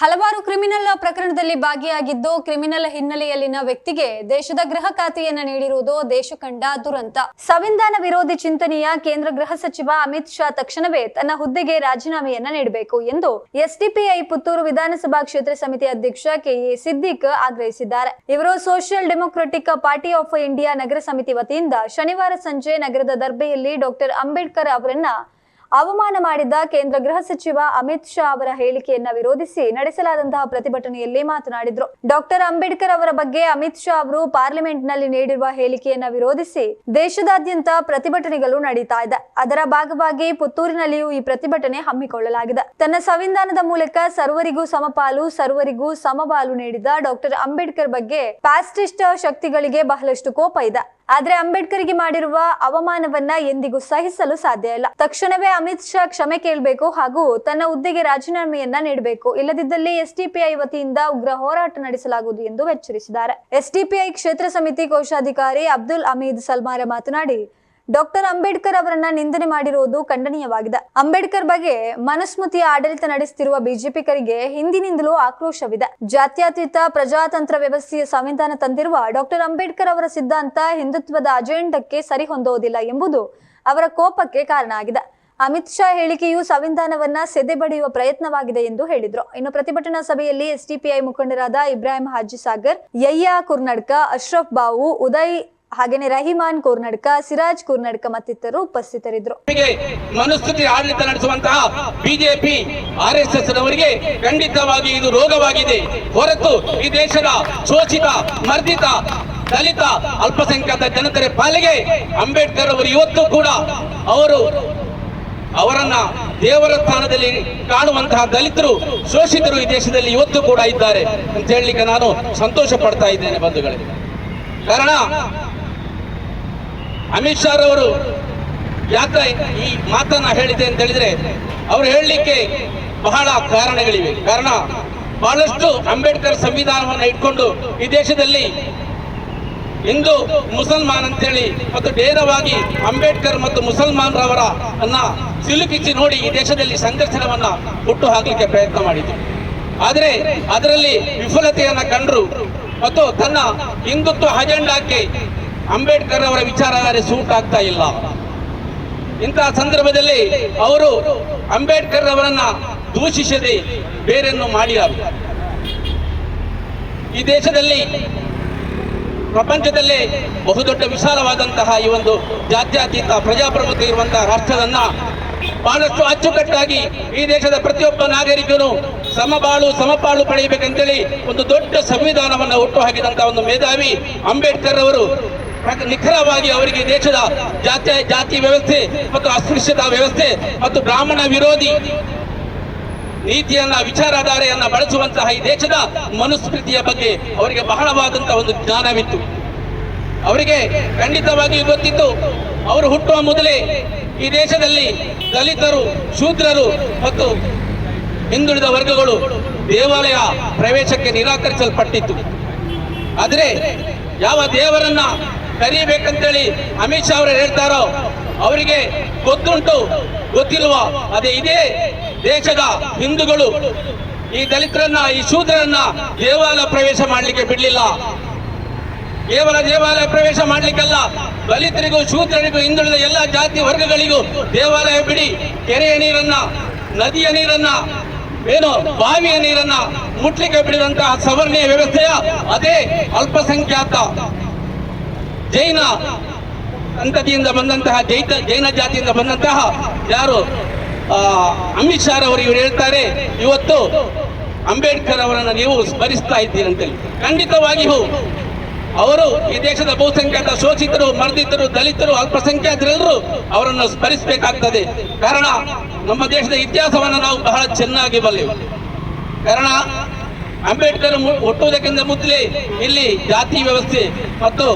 ಹಲವಾರು ಕ್ರಿಮಿನಲ್ ಪ್ರಕರಣದಲ್ಲಿ ಭಾಗಿಯಾಗಿದ್ದು ಕ್ರಿಮಿನಲ್ ಹಿನ್ನೆಲೆಯಲ್ಲಿನ ವ್ಯಕ್ತಿಗೆ ದೇಶದ ಗೃಹ ಖಾತೆಯನ್ನ ನೀಡಿರುವುದು ದೇಶ ಕಂಡ ದುರಂತ. ಸಂವಿಧಾನ ವಿರೋಧಿ ಚಿಂತನೆಯ ಕೇಂದ್ರ ಗೃಹ ಸಚಿವ ಅಮಿತ್ ಶಾ ತಕ್ಷಣವೇ ತನ್ನ ಹುದ್ದೆಗೆ ರಾಜೀನಾಮೆಯನ್ನ ನೀಡಬೇಕು ಎಂದು ಎಸ್ಡಿಪಿಐ ಪುತ್ತೂರು ವಿಧಾನಸಭಾ ಕ್ಷೇತ್ರ ಸಮಿತಿ ಅಧ್ಯಕ್ಷ ಕೆಎ ಸಿದ್ದಿಕ್ ಆಗ್ರಹಿಸಿದ್ದಾರೆ. ಇವರು social democratic party of India ನಗರ ಸಮಿತಿ ವತಿಯಿಂದ ಶನಿವಾರ ಸಂಜೆ ನಗರದ ದರ್ಬೆಯಲ್ಲಿ ಡಾಕ್ಟರ್ ಅಂಬೇಡ್ಕರ್ ಅವರನ್ನ ಅವಮಾನ ಮಾಡಿದ್ದ ಕೇಂದ್ರ ಗೃಹ ಸಚಿವ ಅಮಿತ್ ಶಾ ಅವರ ಹೇಳಿಕೆಯನ್ನ ವಿರೋಧಿಸಿ ನಡೆಸಲಾದಂತಹ ಪ್ರತಿಭಟನೆಯಲ್ಲಿ ಮಾತನಾಡಿದ್ರು. ಡಾಕ್ಟರ್ ಅಂಬೇಡ್ಕರ್ ಅವರ ಬಗ್ಗೆ ಅಮಿತ್ ಶಾ ಅವರು ಪಾರ್ಲಿಮೆಂಟ್ನಲ್ಲಿ ನೀಡಿರುವ ಹೇಳಿಕೆಯನ್ನ ವಿರೋಧಿಸಿ ದೇಶದಾದ್ಯಂತ ಪ್ರತಿಭಟನೆಗಳು ನಡೀತಾ ಇದೆ. ಅದರ ಭಾಗವಾಗಿ ಪುತ್ತೂರಿನಲ್ಲಿಯೂ ಈ ಪ್ರತಿಭಟನೆ ಹಮ್ಮಿಕೊಳ್ಳಲಾಗಿದೆ. ತನ್ನ ಸಂವಿಧಾನದ ಮೂಲಕ ಸರ್ವರಿಗೂ ಸಮಪಾಲು, ಸರ್ವರಿಗೂ ಸಮಬಾಲು ನೀಡಿದ ಡಾಕ್ಟರ್ ಅಂಬೇಡ್ಕರ್ ಬಗ್ಗೆ ಪ್ಯಾಸ್ಟಿಸ್ಟ್ ಶಕ್ತಿಗಳಿಗೆ ಬಹಳಷ್ಟು ಕೋಪ ಇದೆ. ಆದ್ರೆ ಅಂಬೇಡ್ಕರ್ಗೆ ಮಾಡಿರುವ ಅವಮಾನವನ್ನ ಎಂದಿಗೂ ಸಹಿಸಲು ಸಾಧ್ಯ ಇಲ್ಲ. ತಕ್ಷಣವೇ ಅಮಿತ್ ಶಾ ಕ್ಷಮೆ ಕೇಳಬೇಕು ಹಾಗೂ ತನ್ನ ಹುದ್ದೆಗೆ ರಾಜೀನಾಮೆಯನ್ನ ನೀಡಬೇಕು. ಇಲ್ಲದಿದ್ದಲ್ಲಿ ಎಸ್ಡಿಪಿಐ ವತಿಯಿಂದ ಉಗ್ರ ಹೋರಾಟ ನಡೆಸಲಾಗುವುದು ಎಂದು ಎಚ್ಚರಿಸಿದ್ದಾರೆ. ಎಸ್ಡಿಪಿಐ ಕ್ಷೇತ್ರ ಸಮಿತಿ ಕೋಶಾಧಿಕಾರಿ ಅಬ್ದುಲ್ ಅಮೀದ್ ಸಲ್ಮಾರ ಮಾತನಾಡಿ ಡಾಕ್ಟರ್ ಅಂಬೇಡ್ಕರ್ ಅವರನ್ನ ನಿಂದನೆ ಮಾಡಿರುವುದು ಖಂಡನೀಯವಾಗಿದೆ. ಅಂಬೇಡ್ಕರ್ ಬಗ್ಗೆ ಮನುಸ್ಮೃತಿಯ ಆಡಳಿತ ನಡೆಸುತ್ತಿರುವ ಬಿಜೆಪಿಕರಿಗೆ ಹಿಂದಿನಿಂದಲೂ ಆಕ್ರೋಶವಿದೆ. ಜಾತ್ಯತೀತ ಪ್ರಜಾತಂತ್ರ ವ್ಯವಸ್ಥೆಯ ಸಂವಿಧಾನ ತಂದಿರುವ ಡಾಕ್ಟರ್ ಅಂಬೇಡ್ಕರ್ ಅವರ ಸಿದ್ಧಾಂತ ಹಿಂದುತ್ವದ ಅಜೆಂಡಕ್ಕೆ ಸರಿಹೊಂದೋದಿಲ್ಲ ಎಂಬುದು ಅವರ ಕೋಪಕ್ಕೆ ಕಾರಣ ಆಗಿದೆ. ಅಮಿತ್ ಶಾ ಹೇಳಿಕೆಯು ಸಂವಿಧಾನವನ್ನ ಸೆದೆಬಡಿಯುವ ಪ್ರಯತ್ನವಾಗಿದೆ ಎಂದು ಹೇಳಿದ್ರು. ಇನ್ನು ಪ್ರತಿಭಟನಾ ಸಭೆಯಲ್ಲಿ ಎಸ್ಡಿಪಿಐ ಮುಖಂಡರಾದ ಇಬ್ರಾಹಿಂ ಹಾಜಿ ಸಾಗರ್ ಯಯ್ಯ ಕುರ್ನಡ್ಕ ಅಶ್ರಫ್ ಬಾವು ಉದಯ್ ಹಾಗೇನೆ ರಹಿಮಾನ್ ಕೋರ್ನಡ್ಕ, ಸಿರಾಜ್ ಕೋರ್ನಡ್ಕ ಮತ್ತಿತರರು ಉಪಸ್ಥಿತರಿದ್ದರು. ಮನಸ್ಥಿತಿ ಆಡಳಿತ ನಡೆಸುವಂತಹ ಬಿಜೆಪಿ ಆರ್ ಎಸ್ ಎಸ್ ನವರಿಗೆ ಖಂಡಿತವಾಗಿ ಇದು ರೋಗವಾಗಿದೆ. ಹೊರತು ಈ ದೇಶದ ಶೋಷಿತ, ಮರ್ದಿತ, ದಲಿತ, ಅಲ್ಪಸಂಖ್ಯಾತ ಜನತರ ಪಾಲಿಗೆ ಅಂಬೇಡ್ಕರ್ ಅವರು ಇವತ್ತು ಕೂಡ ಅವರು ಅವರನ್ನ ದೇವರ ಸ್ಥಾನದಲ್ಲಿ ಕಾಣುವಂತಹ ದಲಿತರು, ಶೋಷಿತರು ಈ ದೇಶದಲ್ಲಿ ಇವತ್ತು ಕೂಡ ಇದ್ದಾರೆ. ಅಂತ ಹೇಳಲಿಕ್ಕೆ ನಾನು ಸಂತೋಷ ಪಡ್ತಾ ಇದ್ದೇನೆ ಬಂಧುಗಳೇ. ಕಾರಣ ಅಮಿತ್ ಶಾ ರವರು ಯಾಕ ಈ ಮಾತನ್ನ ಹೇಳಿದೆ ಅಂತ ಹೇಳಿದ್ರೆ ಅವರು ಹೇಳಲಿಕ್ಕೆ ಬಹಳ ಕಾರಣಗಳಿವೆ. ಕಾರಣ ಬಹಳಷ್ಟು ಅಂಬೇಡ್ಕರ್ ಸಂವಿಧಾನವನ್ನು ಇಟ್ಕೊಂಡು ಈ ದೇಶದಲ್ಲಿ ಹಿಂದೂ ಮುಸಲ್ಮಾನ್ ಅಂತೇಳಿ ಮತ್ತು ಬೇರವಾಗಿ ಅಂಬೇಡ್ಕರ್ ಮತ್ತು ಮುಸಲ್ಮಾನರವರ ಅನ್ನ ಸಿಲುಕಿಸಿ ನೋಡಿ ಈ ದೇಶದಲ್ಲಿ ಸಂಘರ್ಷಣವನ್ನ ಹುಟ್ಟು ಹಾಕಲಿಕ್ಕೆ ಪ್ರಯತ್ನ ಮಾಡಿದ್ರು. ಆದರೆ ಅದರಲ್ಲಿ ವಿಫಲತೆಯನ್ನ ಕಂಡರು ಮತ್ತು ತನ್ನ ಹಿಂದುತ್ವ ಅಜೆಂಡಾಕ್ಕೆ ಅಂಬೇಡ್ಕರ್ ಅವರ ವಿಚಾರಧಾರೆ ಸೂಟ್ ಆಗ್ತಾ ಇಲ್ಲ. ಇಂತಹ ಸಂದರ್ಭದಲ್ಲಿ ಅವರು ಅಂಬೇಡ್ಕರ್ ಅವರನ್ನ ದೂಷಿಸದೆ ಬೇರೆಯನ್ನು ಮಾಡಿದರು ಈ ದೇಶದಲ್ಲಿ ಪ್ರಪಂಚದಲ್ಲೇ ಬಹುದೊಡ್ಡ ವಿಶಾಲವಾದಂತಹ ಈ ಒಂದು ಜಾತ್ಯತೀತ ಪ್ರಜಾಪ್ರಭುತ್ವ ಇರುವಂತಹ ರಾಷ್ಟ್ರದನ್ನ ಬಹಳಷ್ಟು ಅಚ್ಚುಕಟ್ಟಾಗಿ ಈ ದೇಶದ ಪ್ರತಿಯೊಬ್ಬ ನಾಗರಿಕನು ಸಮಬಾಳು, ಸಮಪಾಳು ಪಡೆಯಬೇಕಂತೇಳಿ ಒಂದು ದೊಡ್ಡ ಸಂವಿಧಾನವನ್ನು ಹುಟ್ಟು ಹಾಕಿದಂತಹ ಒಂದು ಮೇಧಾವಿ ಅಂಬೇಡ್ಕರ್ ಅವರು ನಿಖರವಾಗಿ ಅವರಿಗೆ ದೇಶದ ಜಾತಿ ಜಾತಿ ವ್ಯವಸ್ಥೆ ಮತ್ತು ಅಸ್ಪೃಶ್ಯತಾ ವ್ಯವಸ್ಥೆ ಮತ್ತು ಬ್ರಾಹ್ಮಣ ವಿರೋಧಿ ನೀತಿಯನ್ನ, ವಿಚಾರಧಾರೆಯನ್ನ ಬಳಸುವಂತಹ ಈ ದೇಶದ ಮನುಸ್ಮೃತಿಯ ಬಗ್ಗೆ ಅವರಿಗೆ ಬಹಳವಾದಂತಹ ಒಂದು ಜ್ಞಾನವಿತ್ತು. ಅವರಿಗೆ ಖಂಡಿತವಾಗಿಯೂ ಗೊತ್ತಿತ್ತು, ಅವರು ಹುಟ್ಟುವ ಮೊದಲೇ ಈ ದೇಶದಲ್ಲಿ ದಲಿತರು, ಶೂದ್ರರು ಮತ್ತು ಹಿಂದುಳಿದ ವರ್ಗಗಳು ದೇವಾಲಯ ಪ್ರವೇಶಕ್ಕೆ ನಿರಾಕರಿಸಲ್ಪಟ್ಟಿತ್ತು. ಆದರೆ ಯಾವ ದೇವರನ್ನ ಕರೀಬೇಕಂತೇಳಿ ಅಮಿತ್ ಶಾ ಅವರು ಹೇಳ್ತಾರೋ, ಅವರಿಗೆ ಗೊತ್ತುಂಟು, ಗೊತ್ತಿಲ್ವ? ಅದೇ ಇದೇ ದೇಶದ ಹಿಂದೂಗಳು ಈ ದಲಿತರನ್ನ, ಈ ಶೂದ್ರರನ್ನ ದೇವಾಲಯ ಪ್ರವೇಶ ಮಾಡಲಿಕ್ಕೆ ಬಿಡಲಿಲ್ಲ. ಕೇವಲ ದೇವಾಲಯ ಪ್ರವೇಶ ಮಾಡಲಿಕ್ಕಲ್ಲ, ದಲಿತರಿಗೂ, ಶೂದ್ರರಿಗೂ, ಹಿಂದುಳಿದ ಎಲ್ಲ ಜಾತಿ ವರ್ಗಗಳಿಗೂ ದೇವಾಲಯ ಬಿಡಿ. ಕೆರೆಯ ನೀರನ್ನ, ನದಿಯ ನೀರನ್ನ, ಏನು, ಬಾವಿಯ ನೀರನ್ನ ಮುಟ್ಲಿಕ್ಕೆ ಬಿಡಿದಂತಹ ಸವರ್ಣೀಯ ವ್ಯವಸ್ಥೆಯ ಅದೇ ಅಲ್ಪಸಂಖ್ಯಾತ ಜೈನ ಸಂತತಿಯಿಂದ ಬಂದಂತಹ, ಜೈತ, ಜೈನ ಜಾತಿಯಿಂದ ಬಂದಂತಹ ಯಾರು? ಅಮಿತ್ ಶಾ ಅವರು ಇವರು ಹೇಳ್ತಾರೆ, ಇವತ್ತು ಅಂಬೇಡ್ಕರ್ ಅವರನ್ನು ನೀವು ಸ್ಮರಿಸ್ತಾ ಇದ್ದೀರಿ ಅಂತೇಳಿ. ಖಂಡಿತವಾಗಿಯೂ ಅವರು ಈ ದೇಶದ ಬಹುಸಂಖ್ಯಾತ ಶೋಷಿತರು, ಮರ್ದಿತರು, ದಲಿತರು, ಅಲ್ಪಸಂಖ್ಯಾತರೆಲ್ಲರೂ ಅವರನ್ನು ಸ್ಮರಿಸಬೇಕಾಗ್ತದೆ. ಕಾರಣ, ನಮ್ಮ ದೇಶದ ಇತಿಹಾಸವನ್ನು ನಾವು ಬಹಳ ಚೆನ್ನಾಗಿ ಬಲ್ಲೆವು ಕಾರಣ ಅಂಬೇಡ್ಕರ್ ಹುಟ್ಟುವುದಕ್ಕಿಂತ ಮೊದಲೇ ಇಲ್ಲಿ ಜಾತಿ ವ್ಯವಸ್ಥೆ ಮತ್ತು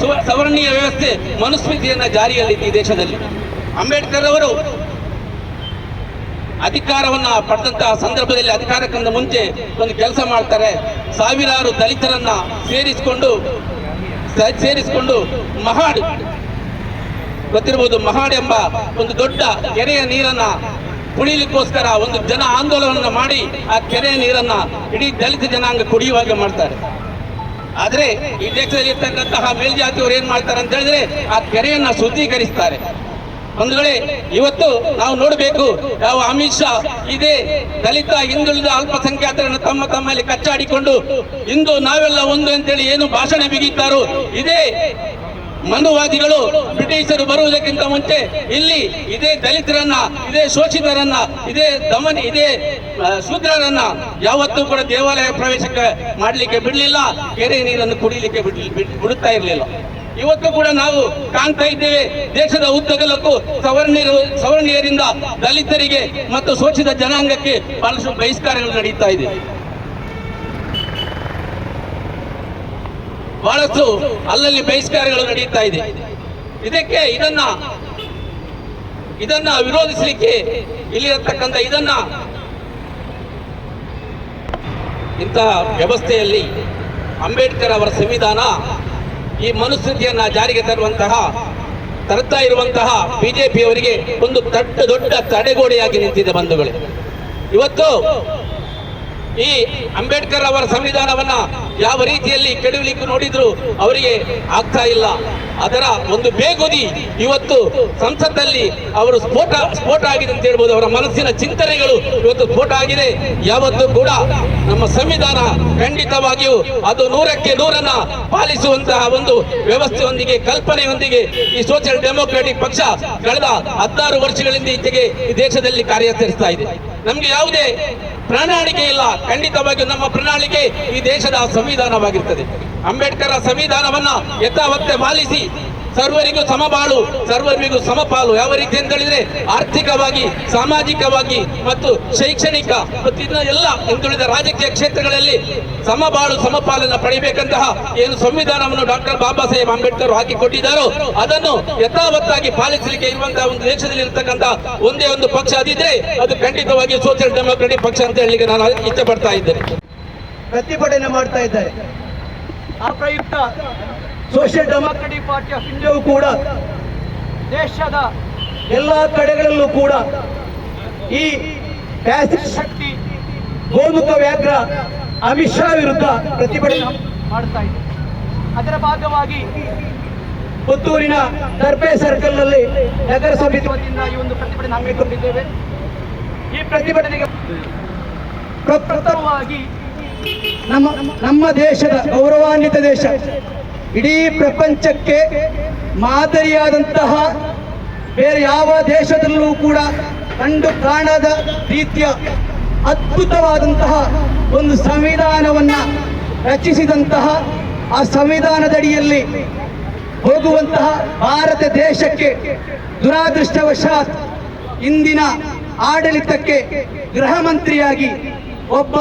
ಸುವ- ಸವರ್ಣೀಯ ವ್ಯವಸ್ಥೆ ಮನುಸ್ಮೃತಿಯನ್ನ ಜಾರಿಯಲ್ಲಿತ್ತು ಈ ದೇಶದಲ್ಲಿ. ಅಂಬೇಡ್ಕರ್ ಅವರು ಅಧಿಕಾರವನ್ನ ಪಡೆದಂತಹ ಸಂದರ್ಭದಲ್ಲಿ ಅಧಿಕಾರಕ್ಕಿಂತ ಮುಂಚೆ ಒಂದು ಕೆಲಸ ಮಾಡ್ತಾರೆ. ಸಾವಿರಾರು ದಲಿತರನ್ನ ಸೇರಿಸಿಕೊಂಡು ಸೇರಿಸಿಕೊಂಡು ಮಹಾಡ್ ಗೊತ್ತಿರಬಹುದು ಮಹಾಡ್ ಎಂಬ ಒಂದು ದೊಡ್ಡ ಕೆರೆಯ ನೀರನ್ನ ಕುಡಿಲಿಕ್ಕೋಸ್ಕರ ಒಂದು ಜನ ಆಂದೋಲನವನ್ನು ಮಾಡಿ ಆ ಕೆರೆಯ ನೀರನ್ನ ಇಡೀ ದಲಿತ ಜನಾಂಗ ಕುಡಿಯುವಾಗೆ ಮಾಡ್ತಾರೆ. ಆದರೆ ಈ ದೇಶದಲ್ಲಿ ಇರ್ತಕ್ಕಂತಹ ಮೇಲ್ಜಾತಿಯವರು ಏನ್ ಮಾಡ್ತಾರೆ ಅಂತ ಹೇಳಿದ್ರೆ ಆ ಕೆರೆಯನ್ನು ಶುದ್ಧೀಕರಿಸ್ತಾರೆ. ಒಂದು ವೇಳೆ ಇವತ್ತು ನಾವು ನೋಡಬೇಕು, ಯಾವ ಅಮಿತ್ ಶಾ ಇದೇ ದಲಿತ, ಹಿಂದುಳಿದ ಅಲ್ಪಸಂಖ್ಯಾತರನ್ನು ತಮ್ಮ ತಮ್ಮಲ್ಲಿ ಕಚ್ಚಾಡಿಕೊಂಡು ಇಂದು ನಾವೆಲ್ಲ ಒಂದು ಅಂತೇಳಿ ಏನು ಭಾಷಣ ಬಿಗಿತ್ತಾರೋ ಇದೇ ಮನುವಾದಿಗಳು ಬ್ರಿಟಿಷರು ಬರುವುದಕ್ಕಿಂತ ಮುಂಚೆ ಇಲ್ಲಿ ಇದೇ ದಲಿತರನ್ನ, ಇದೇ ಶೋಷಿತರನ್ನ, ಇದೇ ದಮನ, ಇದೇ ಶೂದ್ರರನ್ನ ಯಾವತ್ತೂ ಕೂಡ ದೇವಾಲಯ ಪ್ರವೇಶಕ್ಕೆ ಮಾಡಲಿಕ್ಕೆ ಬಿಡಲಿಲ್ಲ. ಕೆರೆ ನೀರನ್ನು ಕುಡಿಲಿಕ್ಕೆ ಬಿಡುತ್ತಾ ಇರಲಿಲ್ಲ. ಇವತ್ತು ಕೂಡ ನಾವು ಕಾಣ್ತಾ ಇದ್ದೇವೆ, ದೇಶದ ಉದ್ದಗಲಕ್ಕೂ ಸವರ್ಣೀಯರು ಸವರ್ಣೀಯರಿಂದ ದಲಿತರಿಗೆ ಮತ್ತು ಶೋಷಿತ ಜನಾಂಗಕ್ಕೆ ಬಹಳಷ್ಟು ಬಹಿಷ್ಕಾರಗಳು ನಡೀತಾ ಇದೆ. ಬಹಳಷ್ಟು ಅಲ್ಲಲ್ಲಿ ಬಹಿಷ್ಕಾರಗಳು ನಡೆಯುತ್ತಾ ಇದೆ. ಇದಕ್ಕೆ ಇದನ್ನ ಇದನ್ನ ವಿರೋಧಿಸಲಿಕ್ಕೆ ಇಲ್ಲಿರತಕ್ಕಂಥ ಇದನ್ನ ಇಂತಹ ವ್ಯವಸ್ಥೆಯಲ್ಲಿ ಅಂಬೇಡ್ಕರ್ ಅವರ ಸಂವಿಧಾನ ಈ ಮನುಸ್ಥಿತಿಯನ್ನ ಜಾರಿಗೆ ತರುವಂತಹ ತರ್ತಾ ಇರುವಂತಹ ಬಿಜೆಪಿಯವರಿಗೆ ಒಂದು ದೊಡ್ಡ ದೊಡ್ಡ ತಡೆಗೋಡೆಯಾಗಿ ನಿಂತಿದೆ ಬಂಧುಗಳೇ. ಇವತ್ತು ಈ ಅಂಬೇಡ್ಕರ್ ಅವರ ಸಂವಿಧಾನವನ್ನ ಯಾವ ರೀತಿಯಲ್ಲಿ ಕೆಡವಲಿಕ್ಕೆ ನೋಡಿದ್ರು ಅವರಿಗೆ ಆಗ್ತಾ ಇಲ್ಲ. ಅದರ ಒಂದು ಬೇಗುದಿ ಇವತ್ತು ಸಂಸತ್ತಲ್ಲಿ ಅವರು ಸ್ಫೋಟ ಸ್ಫೋಟ ಆಗಿದೆ ಅಂತ ಹೇಳ್ಬೋದು. ಅವರ ಮನಸ್ಸಿನ ಚಿಂತನೆಗಳು ಇವತ್ತು ಸ್ಫೋಟ ಆಗಿದೆ. ಯಾವತ್ತೂ ಕೂಡ ನಮ್ಮ ಸಂವಿಧಾನ ಖಂಡಿತವಾಗಿಯೂ ಅದು ನೂರಕ್ಕೆ ನೂರನ್ನ ಪಾಲಿಸುವಂತಹ ಒಂದು ವ್ಯವಸ್ಥೆಯೊಂದಿಗೆ, ಕಲ್ಪನೆಯೊಂದಿಗೆ ಈ ಸೋಷಿಯಲ್ ಡೆಮೋಕ್ರೆಟಿಕ್ ಪಕ್ಷ ಕಳೆದ ಹದಿನಾರು ವರ್ಷಗಳಿಂದ ಈಚೆಗೆ ಈ ದೇಶದಲ್ಲಿ ಕಾರ್ಯಾಚರಿಸ್ತಾ ಇದೆ. ನಮ್ಗೆ ಯಾವುದೇ ಪ್ರಣಾಳಿಕೆ ಇಲ್ಲ. ಖಂಡಿತವಾಗಿ ನಮ್ಮ ಪ್ರಣಾಳಿಕೆ ಈ ದೇಶದ ಸಂವಿಧಾನವಾಗಿರ್ತದೆ. ಅಂಬೇಡ್ಕರ್ ಸಂವಿಧಾನವನ್ನ ಯಥಾವತ್ತೆ ಪಾಲಿಸಿ ಸರ್ವರಿಗೂ ಸಮಬಾಳು ಸರ್ವರಿಗೂ ಸಮಪಾಲು. ಯಾವ ರೀತಿ ಅಂತ ಹೇಳಿದ್ರೆ ಆರ್ಥಿಕವಾಗಿ, ಸಾಮಾಜಿಕವಾಗಿ ಮತ್ತು ಶೈಕ್ಷಣಿಕ ಮತ್ತು ಇನ್ನ ಎಲ್ಲ ಹಿಂದುಳಿದ ರಾಜಕೀಯ ಕ್ಷೇತ್ರಗಳಲ್ಲಿ ಸಮಬಾಳು ಸಮಪಾಲನ್ನ ಪಡಿಬೇಕಂತಹ ಏನು ಸಂವಿಧಾನವನ್ನು ಡಾಕ್ಟರ್ ಬಾಬಾ ಸಾಹೇಬ್ ಅಂಬೇಡ್ಕರ್ ಹಾಕಿಕೊಟ್ಟಿದ್ದಾರೋ ಅದನ್ನು ಯಥಾವತ್ತಾಗಿ ಪಾಲಿಸಲಿಕ್ಕೆ ಇರುವಂತಹ ಒಂದು ದೇಶದಲ್ಲಿ ಇರತಕ್ಕಂತಹ ಒಂದೇ ಒಂದು ಪಕ್ಷ ಅದಿದ್ರೆ ಅದು ಖಂಡಿತವಾಗಿ ಸೋಷಿಯಲ್ ಡೆಮೋಕ್ರೆಟಿಕ್ ಪಕ್ಷ ಅಂತ ಹೇಳಲಿಕ್ಕೆ ನಾನು ಇಷ್ಟಪಡ್ತಾ ಇದ್ದೇನೆ. ಪ್ರತಿಭಟನೆ ಮಾಡ್ತಾ ಇದ್ದಾರೆ. ಆ ಪ್ರಯುಕ್ತ ಸೋಷಿಯಲ್ ಡೆಮಾಕ್ರೆಟಿಕ್ ಪಾರ್ಟಿ ಆಫ್ ಇಂಡಿಯಾವು ಕೂಡ ದೇಶದ ಎಲ್ಲ ಕಡೆಗಳಲ್ಲೂ ಕೂಡ ಈ ಫ್ಯಾಸಿಸ್ಟ್ ಶಕ್ತಿ ಗೋಮುಖ ವ್ಯಾಘ್ರ ಅಮಿತ್ ಶಾ ವಿರುದ್ಧ ಪ್ರತಿಭಟನೆ ಮಾಡ್ತಾ ಇದೆ. ಅದರ ಭಾಗವಾಗಿ ಪುತ್ತೂರಿನ ದರ್ಬೆ ಸರ್ಕಲ್ನಲ್ಲಿ ನಗರ ಸಮಿತಿ ವತಿಯಿಂದ ಈ ಒಂದು ಪ್ರತಿಭಟನೆ ಹಮ್ಮಿಕೊಂಡಿದ್ದೇವೆ. ಈ ಪ್ರತಿಭಟನೆಗೆ ಪ್ರ- ಪ್ರಥಮವಾಗಿ ನಮ್ಮ ನಮ್ಮ ದೇಶದ ಗೌರವಾನ್ವಿತ ದೇಶ. ಇಡೀ ಪ್ರಪಂಚಕ್ಕೆ ಮಾದರಿಯಾದಂತಹ ಬೇರೆ ಯಾವ ದೇಶದಲ್ಲೂ ಕೂಡ ಕಂಡು ಕಾಣದ ರೀತಿಯ ಅದ್ಭುತವಾದಂತಹ ಒಂದು ಸಂವಿಧಾನವನ್ನ ರಚಿಸಿದಂತಹ ಆ ಸಂವಿಧಾನದಡಿಯಲ್ಲಿ ಹೋಗುವಂತಹ ಭಾರತ ದೇಶಕ್ಕೆ ದುರಾದೃಷ್ಟವಶಾತ್ ಇಂದಿನ ಆಡಳಿತಕ್ಕೆ ಗೃಹ ಮಂತ್ರಿಯಾಗಿ ಒಬ್ಬ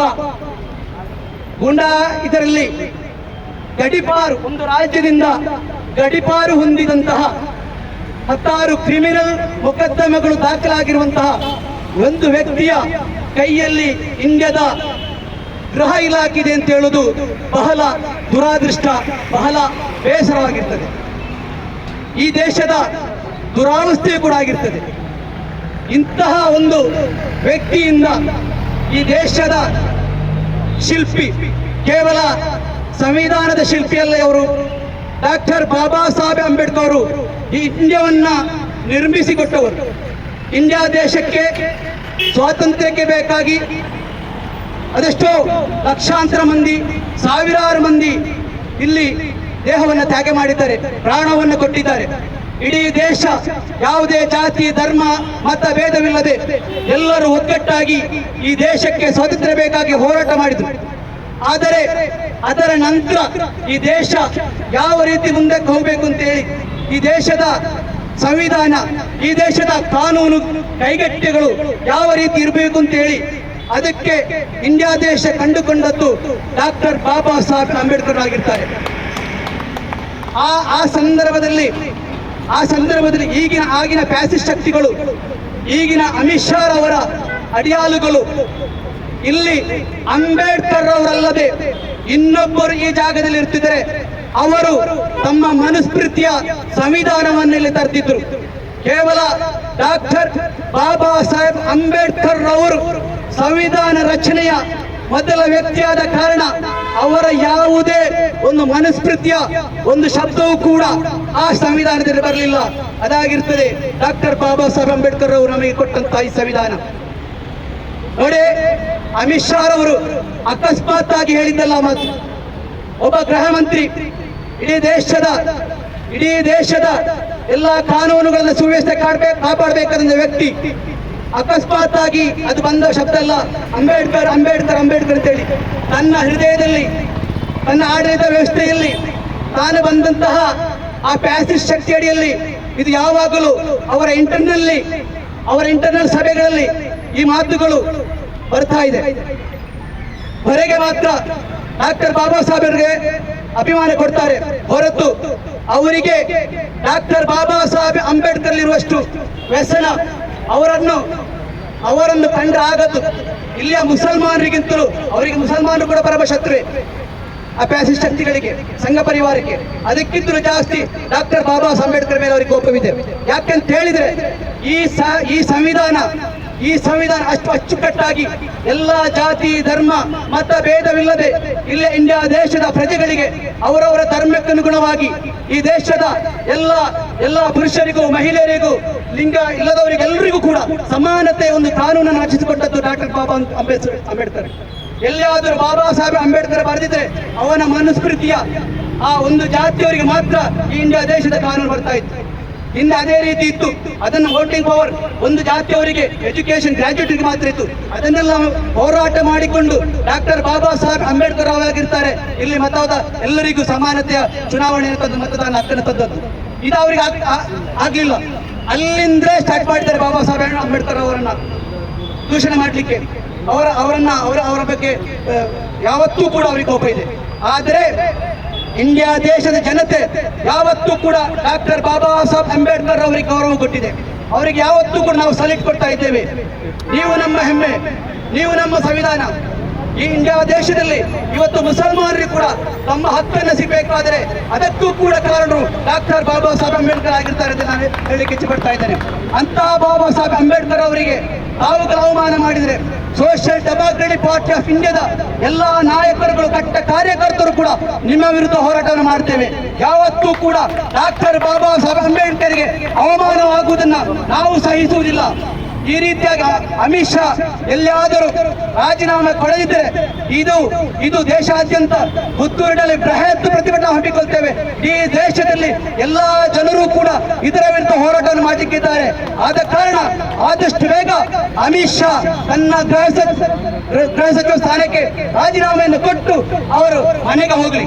ಗುಂಡಾ ಇದರಲ್ಲಿ ಗಡಿಪಾರು, ಒಂದು ರಾಜ್ಯದಿಂದ ಗಡಿಪಾರು ಹೊಂದಿದಂತಹ ಹತ್ತಾರು ಕ್ರಿಮಿನಲ್ ಮೊಕದ್ದಮೆಗಳು ದಾಖಲಾಗಿರುವಂತಹ ಒಂದು ವ್ಯಕ್ತಿಯ ಕೈಯಲ್ಲಿ ಇಂಡಿಯಾದ ಗೃಹ ಇಲಾಖೆ ಇದೆ ಅಂತ ಹೇಳುವುದು ಬಹಳ ದುರಾದೃಷ್ಟ, ಬಹಳ ಬೇಸರವಾಗಿರ್ತದೆ. ಈ ದೇಶದ ದುರಾವಸ್ಥೆ ಕೂಡ ಆಗಿರ್ತದೆ. ಇಂತಹ ಒಂದು ವ್ಯಕ್ತಿಯಿಂದ ಈ ದೇಶದ ಶಿಲ್ಪಿ, ಕೇವಲ ಸಂವಿಧಾನದ ಶಿಲ್ಪಿಯಲ್ಲೇ ಅವರು ಡಾಕ್ಟರ್ ಬಾಬಾ ಸಾಹೇಬ್ ಅಂಬೇಡ್ಕರ್ ಅವರು ಈ ಇಂಡಿಯಾವನ್ನ ನಿರ್ಮಿಸಿಕೊಟ್ಟವರು. ಇಂಡಿಯಾ ದೇಶಕ್ಕೆ ಸ್ವಾತಂತ್ರ್ಯಕ್ಕೆ ಬೇಕಾಗಿ ಅದೆಷ್ಟೋ ಲಕ್ಷಾಂತರ ಮಂದಿ, ಸಾವಿರಾರು ಮಂದಿ ಇಲ್ಲಿ ದೇಹವನ್ನು ತ್ಯಾಗ ಮಾಡಿದ್ದಾರೆ, ಪ್ರಾಣವನ್ನು ಕೊಟ್ಟಿದ್ದಾರೆ. ಇಡೀ ದೇಶ ಯಾವುದೇ ಜಾತಿ, ಧರ್ಮ, ಮತ ಭೇದವಿಲ್ಲದೆ ಎಲ್ಲರೂ ಒಗ್ಗಟ್ಟಾಗಿ ಈ ದೇಶಕ್ಕೆ ಸ್ವಾತಂತ್ರ್ಯ ಬೇಕಾಗಿ ಹೋರಾಟ ಮಾಡಿದರು. ಆದರೆ ಅದರ ನಂತರ ಈ ದೇಶ ಯಾವ ರೀತಿ ಮುಂದಕ್ಕೆ ಹೋಗಬೇಕು ಅಂತ ಹೇಳಿ ಈ ದೇಶದ ಸಂವಿಧಾನ, ಈ ದೇಶದ ಕಾನೂನು ಕೈಗಟ್ಟೆಗಳು ಯಾವ ರೀತಿ ಇರಬೇಕು ಅಂತ ಹೇಳಿ ಅದಕ್ಕೆ ಇಂಡಿಯಾ ದೇಶ ಕಂಡುಕೊಂಡದ್ದು ಡಾಕ್ಟರ್ ಬಾಬಾ ಸಾಹೇಬ್ ಅಂಬೇಡ್ಕರ್ ಆಗಿರ್ತಾರೆ. ಆ ಆ ಸಂದರ್ಭದಲ್ಲಿ ಆ ಸಂದರ್ಭದಲ್ಲಿ ಈಗಿನ ಆಗಿನ ಫ್ಯಾಸಿಸ್ಟ್ ಶಕ್ತಿಗಳು, ಈಗಿನ ಅಮಿತ್ ಶಾ ರವರ ಅಡಿಯಾಲುಗಳು, ಇಲ್ಲಿ ಅಂಬೇಡ್ಕರ್ ಅವರಲ್ಲದೆ ಇನ್ನೊಬ್ಬರು ಈ ಜಾಗದಲ್ಲಿ ಇರ್ತಿದ್ರೆ ಅವರು ತಮ್ಮ ಮನುಸ್ಮೃತಿಯ ಸಂವಿಧಾನವನ್ನು ಇಲ್ಲಿ ತರ್ತಿದ್ರು. ಕೇವಲ ಡಾಕ್ಟರ್ ಬಾಬಾ ಸಾಹೇಬ್ ಅಂಬೇಡ್ಕರ್ ರವರು ಸಂವಿಧಾನ ರಚನೆಯ ಮೊದಲ ವ್ಯಕ್ತಿಯಾದ ಕಾರಣ ಅವರ ಯಾವುದೇ ಒಂದು ಮನಸ್ಕೃತಿಯ ಒಂದು ಶಬ್ದವೂ ಕೂಡ ಆ ಸಂವಿಧಾನದಲ್ಲಿ ಬರಲಿಲ್ಲ. ಅದಾಗಿರ್ತದೆ, ಡಾಕ್ಟರ್ ಬಾಬಾ ಸಾಹೇಬ್ ಅಂಬೇಡ್ಕರ್ ಅವರು ನಮಗೆ ಕೊಟ್ಟಂತ ಈ ಸಂವಿಧಾನ. ನೋಡಿ, ಅಮಿತ್ ಶಾ ಅವರು ಅಕಸ್ಮಾತ್ ಆಗಿ ಹೇಳಿದ್ದಲ್ಲ ಮಾತು. ಒಬ್ಬ ಗೃಹ ಮಂತ್ರಿ, ಇಡೀ ದೇಶದ ಇಡೀ ದೇಶದ ಎಲ್ಲಾ ಕಾನೂನುಗಳನ್ನು ಸುವ್ಯವಸ್ಥೆ ಕಾಡ್ಬೇಕು ಕಾಪಾಡಬೇಕಾದ ವ್ಯಕ್ತಿ ಅಕಸ್ಮಾತ್ ಆಗಿ ಅದು ಬಂದ ಶಬ್ದ ಅಲ್ಲ. ಅಂಬೇಡ್ಕರ್ ಅಂಬೇಡ್ಕರ್ ಅಂಬೇಡ್ಕರ್ ಅಂತೇಳಿ. ತನ್ನ ಹೃದಯದಲ್ಲಿ, ತನ್ನ ಆಡಳಿತ ವ್ಯವಸ್ಥೆಯಲ್ಲಿ ತಾನು ಬಂದಂತಹ ಆ ಪ್ಯಾಸಿಸ್ ಶಕ್ತಿ ಅಡಿಯಲ್ಲಿ ಇದು ಯಾವಾಗಲೂ ಅವರ ಇಂಟರ್ನಲ್ಲಿ ಅವರ ಇಂಟರ್ನಲ್ ಸಭೆಗಳಲ್ಲಿ ಈ ಮಾತುಗಳು ಬರ್ತಾ ಇದೆ. ಹೊರಗೆ ಮಾತ್ರ ಡಾಕ್ಟರ್ ಬಾಬಾ ಸಾಹೇಬರಿಗೆ ಅಭಿಮಾನ ಕೊಡ್ತಾರೆ. ಹೊರತು ಅವರಿಗೆ ಡಾಕ್ಟರ್ ಬಾಬಾ ಸಾಹೇಬ್ ಅಂಬೇಡ್ಕರ್ ಇರುವಷ್ಟು ವ್ಯಸನ ಅವರನ್ನು ಅವರನ್ನು ಕಂಡ್ರೆ ಆಗದ್ದು ಇಲ್ಲಿಯ ಮುಸಲ್ಮಾನರಿಗಿಂತಲೂ, ಅವರಿಗೆ ಮುಸಲ್ಮಾನರು ಕೂಡ ಪರಮ ಶತ್ರುವೆ ಆ ಶಕ್ತಿಗಳಿಗೆ, ಸಂಘ ಪರಿವಾರಕ್ಕೆ. ಅದಕ್ಕಿಂತಲೂ ಜಾಸ್ತಿ ಡಾಕ್ಟರ್ ಬಾಬಾ ಅಂಬೇಡ್ಕರ್ ಮೇಲೆ ಅವರಿಗೆ ಕೋಪವಿದೆ. ಯಾಕೆಂತ ಹೇಳಿದ್ರೆ, ಈ ಸ, ಈ ಸಂವಿಧಾನ ಈ ಸಂವಿಧಾನ ಅಷ್ಟು ಅಚ್ಚುಕಟ್ಟಾಗಿ ಎಲ್ಲ ಜಾತಿ, ಧರ್ಮ, ಮತ ಭೇದವಿಲ್ಲದೆ ಇಲ್ಲೇ ಇಂಡಿಯಾ ದೇಶದ ಪ್ರಜೆಗಳಿಗೆ ಅವರವರ ಧರ್ಮಕ್ಕನುಗುಣವಾಗಿ ಈ ದೇಶದ ಎಲ್ಲ ಎಲ್ಲ ಪುರುಷರಿಗೂ, ಮಹಿಳೆಯರಿಗೂ ಲಿಂಗ ಇಲ್ಲದವರಿಗೆಲ್ಲರಿಗೂ ಕೂಡ ಸಮಾನತೆ ಒಂದು ಕಾನೂನನ್ನು ರಚಿಸಿಕೊಟ್ಟದ್ದು ಡಾಕ್ಟರ್ ಬಾಬಾ ಅಂಬೇಡ್ಕರ್ ಅಂಬೇಡ್ಕರ್. ಎಲ್ಲಿಯಾದರೂ ಬಾಬಾ ಸಾಹೇಬ್ ಅಂಬೇಡ್ಕರ್ ಬರೆದಿದ್ರೆ ಅವನ ಮನುಸ್ಮೃತಿಯ ಆ ಒಂದು ಜಾತಿಯವರಿಗೆ ಮಾತ್ರ ಈ ಇಂಡಿಯಾ ದೇಶದ ಕಾನೂನು ಬರ್ತಾ ಇತ್ತು. ಹಿಂದೆ ಅದೇ ರೀತಿ ಇತ್ತು. ಅದನ್ನು ವೋಟಿಂಗ್ ಪವರ್ ಒಂದು ಜಾತಿಯವರಿಗೆ ಎಜುಕೇಶನ್ ಗ್ರಾಜ್ಯುಯೇಟ್ಗೆ ಮಾತ್ರ ಇತ್ತು. ಅದನ್ನೆಲ್ಲ ಹೋರಾಟ ಮಾಡಿಕೊಂಡು ಡಾಕ್ಟರ್ ಬಾಬಾ ಸಾಹೇಬ್ ಅಂಬೇಡ್ಕರ್ ಅವರಾಗಿರ್ತಾರೆ. ಇಲ್ಲಿ ಮತವಾದ ಎಲ್ಲರಿಗೂ ಸಮಾನತೆಯ ಚುನಾವಣೆ ತಂದು ಮತದಾನ ಹಕ್ಕನ್ನು ತದ್ದದ್ದು ಇದು ಅವರಿಗೆ ಆಗ್- ಆಗ್ಲಿಲ್ಲ. ಅಲ್ಲಿಂದಲೇ ಸ್ಟಾರ್ಟ್ ಮಾಡಿದ್ದಾರೆ ಬಾಬಾ ಸಾಹೇಬ್ ಅಂಬೇಡ್ಕರ್ ಅವರನ್ನ. ದೂಷಣೆ ಮಾಡಲಿಕ್ಕೆ. ಅವರ, ಅವರನ್ನ, ಅವರ ಅವರ ಬಗ್ಗೆ ಯಾವತ್ತೂ ಕೂಡ ಅವರಿಗೆ ಕೋಪ ಇದೆ. ಆದರೆ ಇಂಡಿಯಾ ದೇಶದ ಜನತೆ ಯಾವತ್ತೂ ಕೂಡ ಡಾಕ್ಟರ್ ಬಾಬಾ ಸಾಹೇಬ್ ಅಂಬೇಡ್ಕರ್ ಅವರಿಗೆ ಗೌರವ ಕೊಟ್ಟಿದೆ. ಅವರಿಗೆ ಯಾವತ್ತೂ ಕೂಡ ನಾವು ಸಲೀಟ್ ಕೊಡ್ತಾ ಇದ್ದೇವೆ. ನೀವು ನಮ್ಮ ಹೆಮ್ಮೆ, ನೀವು ನಮ್ಮ ಸಂವಿಧಾನ. ಈ ಇಂಡಿಯಾ ದೇಶದಲ್ಲಿ ಇವತ್ತು ಮುಸಲ್ಮಾನರಿಗೆ ಕೂಡ ತಮ್ಮ ಹಕ್ಕನ್ನು ಸಿಗಬೇಕಾದರೆ ಅದಕ್ಕೂ ಕೂಡ ಕಾರಣರು ಡಾಕ್ಟರ್ ಬಾಬಾ ಸಾಹೇಬ್ ಅಂಬೇಡ್ಕರ್ ಆಗಿರ್ತಾರೆ ಅಂತ ನಾನು ಹೇಳಲಿಕ್ಕೆ ಇಚ್ಛಪಡ್ತಾ ಇದ್ದೇನೆ. ಅಂತ ಬಾಬಾ ಸಾಹೇಬ್ ಅಂಬೇಡ್ಕರ್ ಅವರಿಗೆ ತಾವುಗಳು ಅವಮಾನ ಮಾಡಿದರೆ ಸೋಷಿಯಲ್ ಡೆಮಾಕ್ರೆಟಿಕ್ ಪಾರ್ಟಿ ಆಫ್ ಇಂಡಿಯಾದ ಎಲ್ಲಾ ನಾಯಕರುಗಳು ಕಟ್ಟ ಕಾರ್ಯಕರ್ತರು ಕೂಡ ನಿಮ್ಮ ವಿರುದ್ಧ ಹೋರಾಟವನ್ನು ಮಾಡ್ತೇವೆ. ಯಾವತ್ತೂ ಕೂಡ ಡಾಕ್ಟರ್ ಬಾಬಾ ಸಾಹೇಬ್ ಅಂಬೇಡ್ಕರ್ಗೆ ಅವಮಾನವಾಗುವುದನ್ನು ನಾವು ಸಹಿಸುವುದಿಲ್ಲ. ಈ ರೀತಿಯಾಗಿ ಅಮಿತ್ ಶಾ ಎಲ್ಲಿಯಾದರೂ ರಾಜೀನಾಮೆ ಕೊಡದಿದ್ದರೆ ಇದು ಇದು ದೇಶಾದ್ಯಂತ ಪುತ್ತೂರಿನಲ್ಲಿ ಬೃಹತ್ ಪ್ರತಿಭಟನೆ ಹಮ್ಮಿಕೊಳ್ತೇವೆ. ಈ ದೇಶದಲ್ಲಿ ಎಲ್ಲಾ ಜನರು ಕೂಡ ಇದರ ವಿರುದ್ಧ ಹೋರಾಟವನ್ನು ಮಾಡಿಕ್ಕಿದ್ದಾರೆ. ಆದ ಕಾರಣ ಆದಷ್ಟು ಬೇಗ ಅಮಿತ್ ಶಾ ತನ್ನ ಗೃಹ ಗೃಹ ಸಚಿವ ಸ್ಥಾನಕ್ಕೆ ರಾಜೀನಾಮೆಯನ್ನು ಕೊಟ್ಟು ಅವರು ಮನೆಗೆ ಹೋಗ್ಲಿ.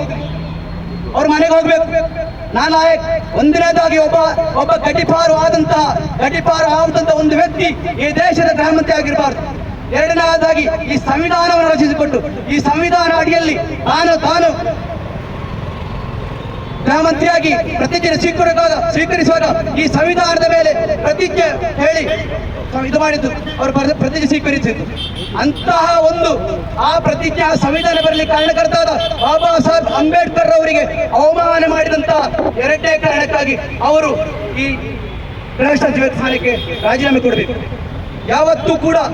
ಅವ್ರ ಮನೆಗೆ ಹೋಗ್ಬೇಕು. ನಾಲಾಯಕ್ ಒಂದನೇದಾಗಿ ಒಬ್ಬ ಒಬ್ಬ ಗಡಿಪಾರು ಆದಂತಹ ಗಡಿಪಾರು ಆದಂತಹ ಒಂದು ವ್ಯಕ್ತಿ ಈ ದೇಶದ ಗೃಹ ಮಂತ್ರಿ ಆಗಿರಬಾರ್ದು. ಎರಡನೇದಾಗಿ ಈ ಸಂವಿಧಾನವನ್ನು ರಚಿಸಿಕೊಂಡು, ಈ ಸಂವಿಧಾನ ಅಡಿಯಲ್ಲಿ ನಾನು, ತಾನು ಗೃಹ ಮಂತ್ರಿಯಾಗಿ ಪ್ರತಿಜ್ಞೆ ಸ್ವೀಕರಿಸುವಾಗ ಈ ಸಂವಿಧಾನದ ಮೇಲೆ ಪ್ರತಿಜ್ಞೆ ಹೇಳಿ ಇದು ಮಾಡಿದ್ದು. ಅವರು ಪ್ರತಿಜ್ಞೆ ಸ್ವೀಕರಿಸಿದ್ದು. ಅಂತಹ ಒಂದು ಆ ಪ್ರತಿಜ್ಞೆ ಆ ಸಂವಿಧಾನ ಬರಲಿ ಕಾರಣಕರ್ತಾದ ಬಾಬಾ ಸಾಹೇಬ್ ಅಂಬೇಡ್ಕರ್ ಅವರಿಗೆ ಅವಮಾನ ಮಾಡಿದಂತಹ ಎರಡನೇ ಕಾರಣಕ್ಕಾಗಿ ಅವರು ಈ ಗೃಹ ಸಚಿವ ಸ್ಥಾನಕ್ಕೆ ರಾಜೀನಾಮೆ ಕೊಡಬೇಕು. ಯಾವತ್ತೂ ಕೂಡ